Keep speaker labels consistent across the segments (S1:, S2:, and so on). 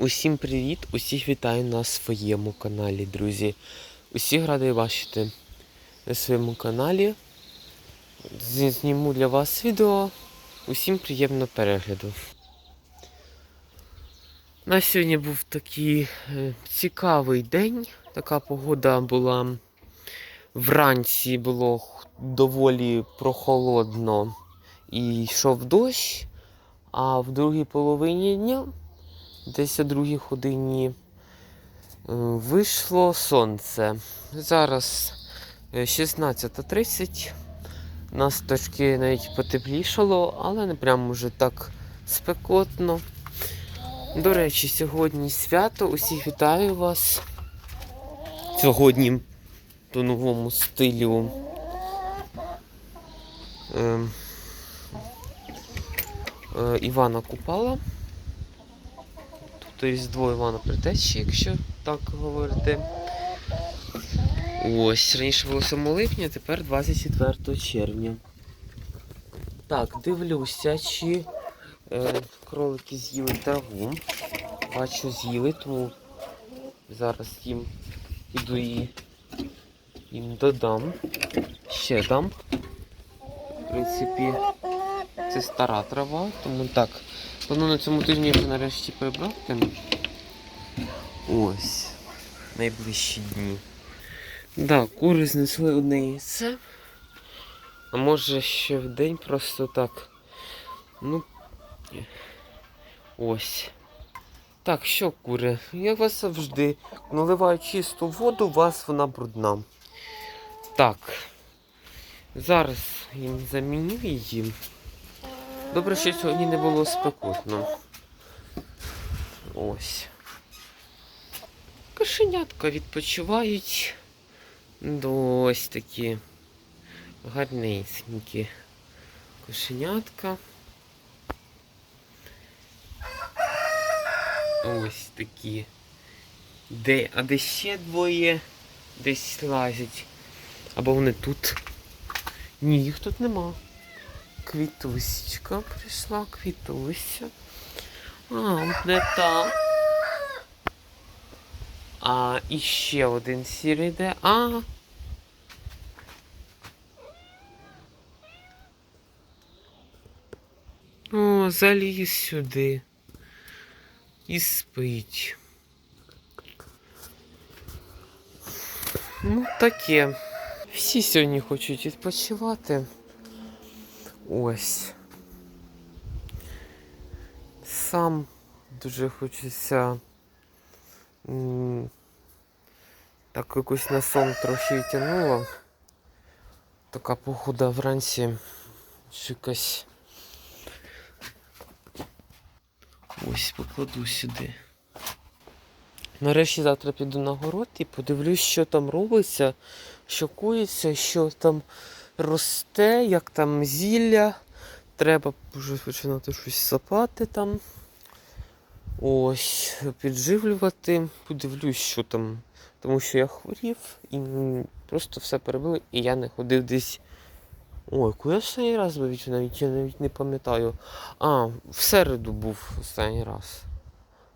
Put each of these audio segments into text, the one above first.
S1: Усім привіт! Усіх вітаю на своєму каналі, друзі. Усіх радий бачити на своєму каналі. Зніму для вас відео. Усім приємного перегляду. У нас сьогодні був такий е, цікавий день. Така погода була. Вранці було доволі прохолодно і йшов дощ, а в другій половині дня Десь о другій годині е, вийшло сонце. Зараз е, 16.30. Нас трошки навіть потеплішало, але не прямо вже так спекотно. До речі, сьогодні свято. Усіх вітаю вас. Сьогодні по новому стилю. ем, е, Івана Купала. Різдво Івана Притечі, якщо так говорити. Ось, раніше було 7 липня, тепер 24 червня. Так, дивлюся, чи е, кролики з'їли траву. Бачу, з'їли, тому зараз їм піду і їм додам. Ще дам. В принципі, це стара трава, тому так. Планую на цьому тижні вже нарешті прибрати. Ось. Найближчі дні. Да, кури знесли одне яйце. А може ще в день просто так. Ну. Ось. Так, що кури? Як вас завжди. Наливаю чисту воду, у вас вона брудна. Так. Зараз їм заміню її. Добре, що сьогодні не було спекотно. Ось. Кошенятка відпочивають. Ось такі гарненькі кошенятка. Ось такі. Де, а де ще двоє десь лазять. Або вони тут. Ні, їх тут нема. Квітусечка прийшла, квітуся. А, не та. А, і ще один сірий йде. А. О, заліз сюди. І спить. Ну, таке. Всі сьогодні хочуть відпочивати. Ось. Сам дуже хочеться так якось на сон трохи тягнуло. Така погода вранці якась. Ось покладу сюди. Нарешті завтра піду на город і подивлюсь, що там робиться, що коїться, що там росте, як там зілля. Треба вже починати щось сапати там. Ось, підживлювати. Подивлюсь, що там. Тому що я хворів і просто все перебили, і я не ходив десь. Ой, коли я останній раз був, навіть, я навіть не пам'ятаю. А, в середу був останній раз.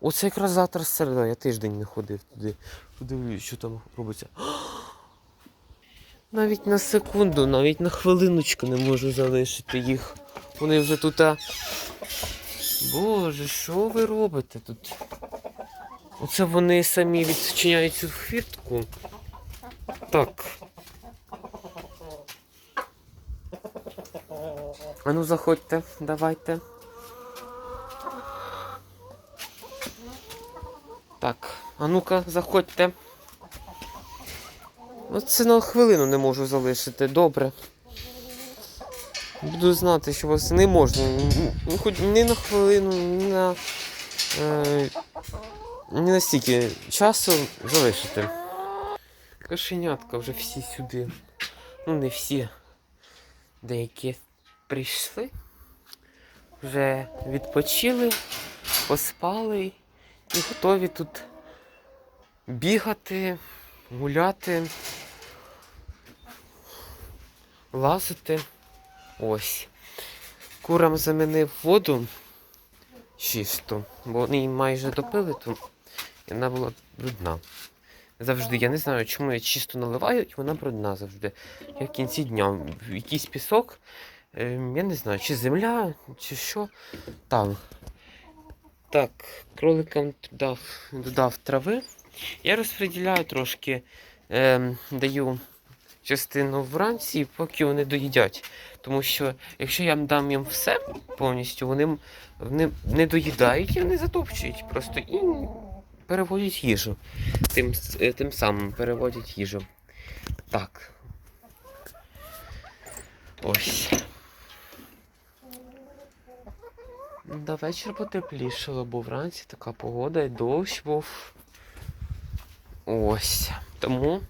S1: Оце якраз завтра середа, я тиждень не ходив туди. Подивлюсь, що там робиться. Навіть на секунду, навіть на хвилиночку не можу залишити їх. Вони вже тут. А... Боже, що ви робите тут? Оце вони самі відчиняють цю хвіртку. Так. А ну заходьте, давайте. Так, а ну-ка, заходьте. Оце на хвилину не можу залишити, добре. Буду знати, що вас не можна. Ну, хоч ні на хвилину, ні на. Е, ні на часу залишити. Кошенятка вже всі сюди. Ну, не всі. Деякі прийшли. Вже відпочили, поспали і готові тут бігати, гуляти, лазити. Ось. Курам замінив воду. чисту. Бо вони її майже допили, то вона була брудна. Завжди. Я не знаю, чому я чисто наливаю, і вона брудна завжди. Я в кінці дня якийсь пісок, е, я не знаю, чи земля, чи що там. Так, кроликам додав, додав трави. Я розподіляю трошки, е, даю частину вранці, поки вони доїдять. Тому що якщо я дам їм все повністю, вони, вони не доїдають і вони затопчують просто і переводять їжу. Тим, е, тим самим переводять їжу. Так. Ось. До вечора потеплішало, бо вранці така погода і дощ був. Ось. Тому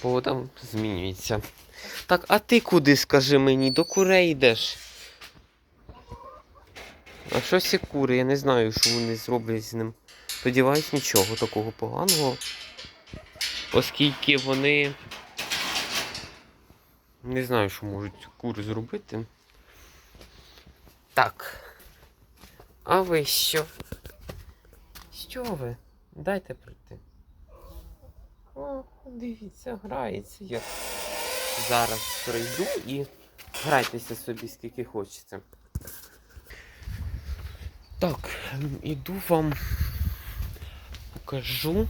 S1: погода змінюється. Так, а ти куди, скажи мені, до курей йдеш? А що ці кури? Я не знаю, що вони зроблять з ним. Сподіваюсь, нічого такого поганого. Оскільки вони. Не знаю, що можуть кури зробити. Так. А ви що? Що ви? Дайте прийти. О, дивіться, грається. Я зараз прийду і грайтеся собі скільки хочеться. Так, іду вам покажу.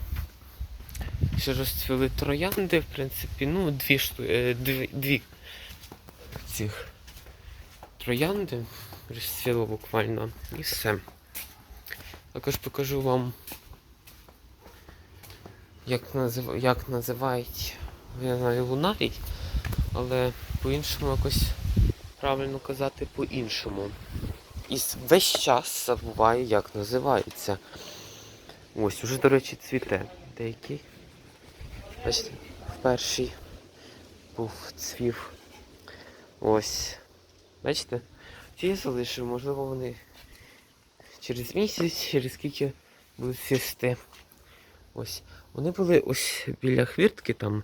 S1: Що розцвіли троянди, в принципі, ну, дві е, дві, дві цих троянди розцвіло буквально і все. Також покажу вам, як, назив... як називають, я знаю, лунарій, але по-іншому якось правильно казати по-іншому. І весь час забуваю, як називається. Ось, уже, до речі, цвіте деякий. Бачите, в перший був цвів. Ось. Бачите? Ті я залишив, можливо, вони через місяць, через скільки будуть цвісти. Ось. Вони були ось біля хвіртки там,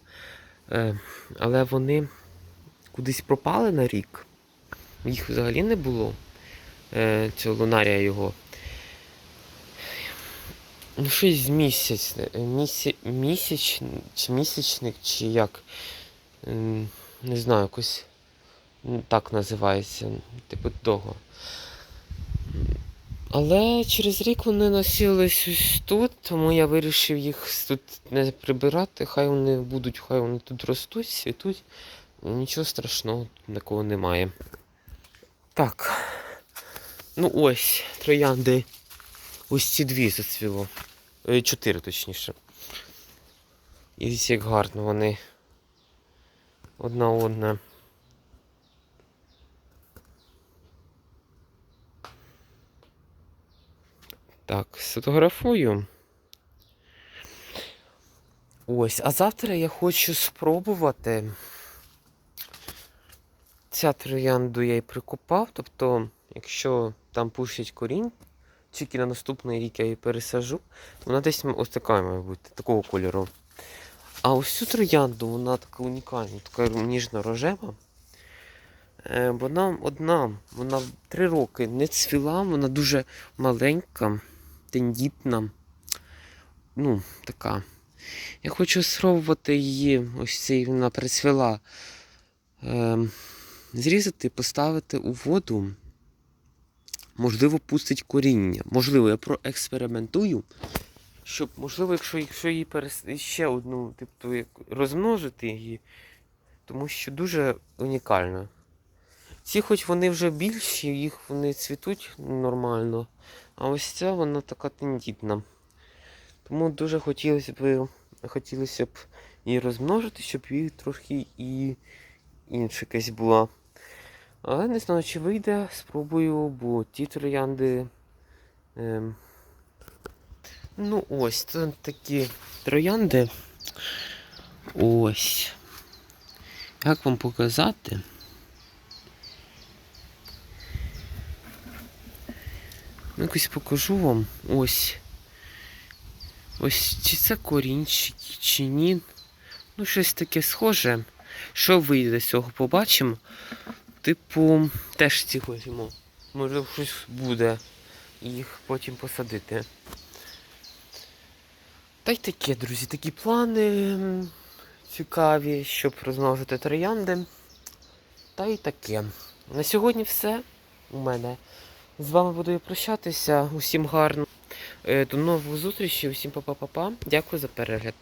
S1: е, але вони кудись пропали на рік. Їх взагалі не було. Е, цього лунарія його. Ну, щось місяць, місяць, місяч, чи місячник, чи як. Не знаю, якось так називається, типу того. Але через рік вони носились ось тут, тому я вирішив їх тут не прибирати. Хай вони будуть, хай вони тут ростуть, світуть. Нічого страшного, такого немає. Так. Ну ось, троянди. Ось ці дві зацвіло. Е, Чотири точніше. І дивіться, як гарно вони одна одна. Так, сфотографую. Ось, а завтра я хочу спробувати. Ця троянду я і прикопав, тобто, якщо там пушить корінь, тільки на наступний рік я її пересажу, вона десь ось така має бути, такого кольору. А ось цю троянду, вона така унікальна, така ніжно-рожева. Е, вона одна, вона три роки не цвіла, вона дуже маленька, тендітна. Ну, така. Я хочу спробувати її, ось цей вона прицвіла. Е, зрізати, поставити у воду. Можливо, пустить коріння. Можливо, я проекспериментую, щоб, можливо, якщо, якщо її перес... ще одну, тобто, як розмножити її, тому що дуже унікально. Ці, хоч вони вже більші, їх вони цвітуть нормально, а ось ця вона така тендітна. Тому дуже хотілося б, хотілося б її розмножити, щоб її трохи і інша якась була. Але не знаю, чи вийде, спробую, бо ті троянди. Ем, ну ось, це такі троянди. Ось. Як вам показати? Ну, якось покажу вам. Ось. Ось чи це корінчики, чи ні. Ну, щось таке схоже. Що вийде з цього, побачимо. Типу, теж ці візьму. Може щось буде. Їх потім посадити. Та й таке, друзі, такі плани цікаві, щоб розмножити троянди. Та й таке. На сьогодні все у мене. З вами буду я прощатися. Усім гарно. Е, До нових зустрічей, усім па-па-па-па. Дякую за перегляд.